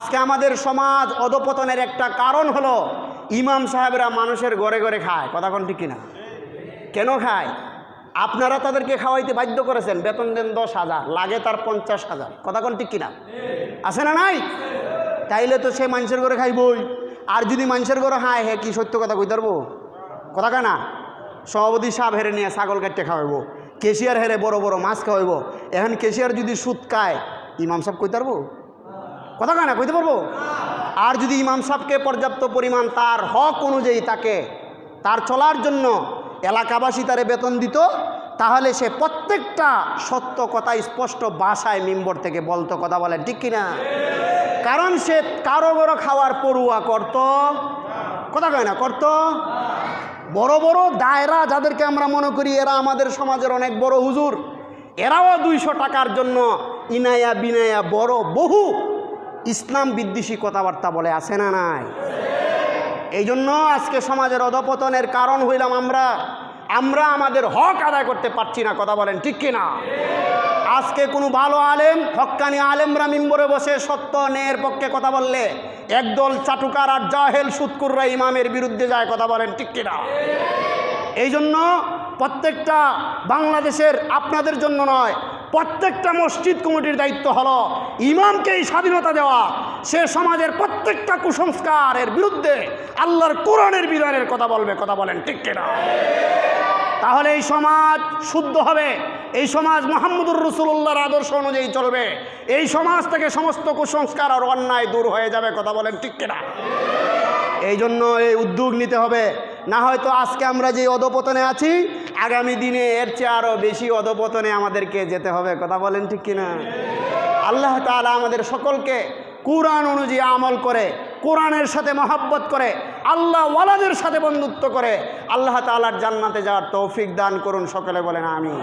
আজকে আমাদের সমাজ অধপতনের একটা কারণ হলো ইমাম সাহেবরা মানুষের ঘরে ঘরে খায়। কথা কোন ঠিক কিনা? কেন খায়? আপনারা তাদেরকে খাওয়াইতে বাধ্য করেছেন। বেতন দেন দশ হাজার, লাগে তার পঞ্চাশ হাজার। কথা কোন ঠিক কিনা? আছে না নাই? তাইলে তো সে মানুষের ঘরে খাইবই। আর যদি মানুষের ঘরে হায় হে কি সত্য কথা কই পারব? কথা কেনা সভাপতি সাপ হেরে নিয়ে ছাগল কাটতে খাওয়াইব। কেশিয়ার হেরে বড় বড় মাছ খাওয়াইব। এখন কেশিয়ার যদি সুদ খায়, ইমাম সাহেব কই পারব? কথা কেনা কইতে পারব? আর যদি ইমাম সাহেবকে পর্যাপ্ত পরিমাণ তার হক অনুযায়ী তাকে তার চলার জন্য এলাকাবাসী তারে বেতন দিত, তাহলে সে প্রত্যেকটা সত্য কথা স্পষ্ট ভাষায় মিম্বর থেকে বলতো কথা বলে ঠিক কিনা? কারণ সে কারও বড় খাওয়ার পড়ুয়া করত। কথা কয় না, করত। বড় বড় দায়রা যাদেরকে আমরা মনে করি এরা আমাদের সমাজের অনেক বড় হুজুর, এরাও দুইশো টাকার জন্য ইনায়া বিনায়া বড় বহু ইসলাম বিদ্বেষী কথাবার্তা বলে, আছে না নাই? এই জন্য আজকে সমাজের অধপতনের কারণ হইলাম আমরা। আমরা আমাদের হক আদায় করতে পারছি না, কথা বলেন, ঠিক কিনা? আজকে কোনো ভালো আলেম হক্কানি আলেমরা মিম্বরে বসে সত্য ন্যায়ের পক্ষে কথা বললে, একদল চাটুকার আর জাহেল সুৎকুররা ইমামের বিরুদ্ধে যায়, কথা বলেন, ঠিক কিনা? এই জন্য প্রত্যেকটা বাংলাদেশের আপনাদের জন্য নয় প্রত্যেকটা মসজিদ কমিটির দায়িত্ব হলো ইমামকে এই স্বাধীনতা দেওয়া। সে সমাজের প্রত্যেকটা কুসংস্কারের বিরুদ্ধে আল্লাহর কোরআনের বিধানের কথা বলবে, কথা বলেন ঠিক কিনা? তাহলে এই সমাজ শুদ্ধ হবে, এই সমাজ মোহাম্মদুর রসুল্লাহর আদর্শ অনুযায়ী চলবে, এই সমাজ থেকে সমস্ত কুসংস্কার আর অন্যায় দূর হয়ে যাবে, কথা বলেন ঠিক কিনা? এই জন্য এই উদ্যোগ নিতে হবে, না হয়তো আজকে আমরা যে অধপতনে আছি আগামী দিনে এর চেয়ে আরও বেশি অধপতনে আমাদেরকে যেতে হবে, কথা বলেন ঠিক কিনা? আল্লাহ তালা আমাদের সকলকে কোরআন অনুযায়ী আমল করে, কোরআনের সাথে মহাব্বত করে, আল্লাহ ওয়ালাদের সাথে বন্ধুত্ব করে, আল্লাহ তালার জান্নাতে যাওয়ার তৌফিক দান করুন, সকলে বলেন আমি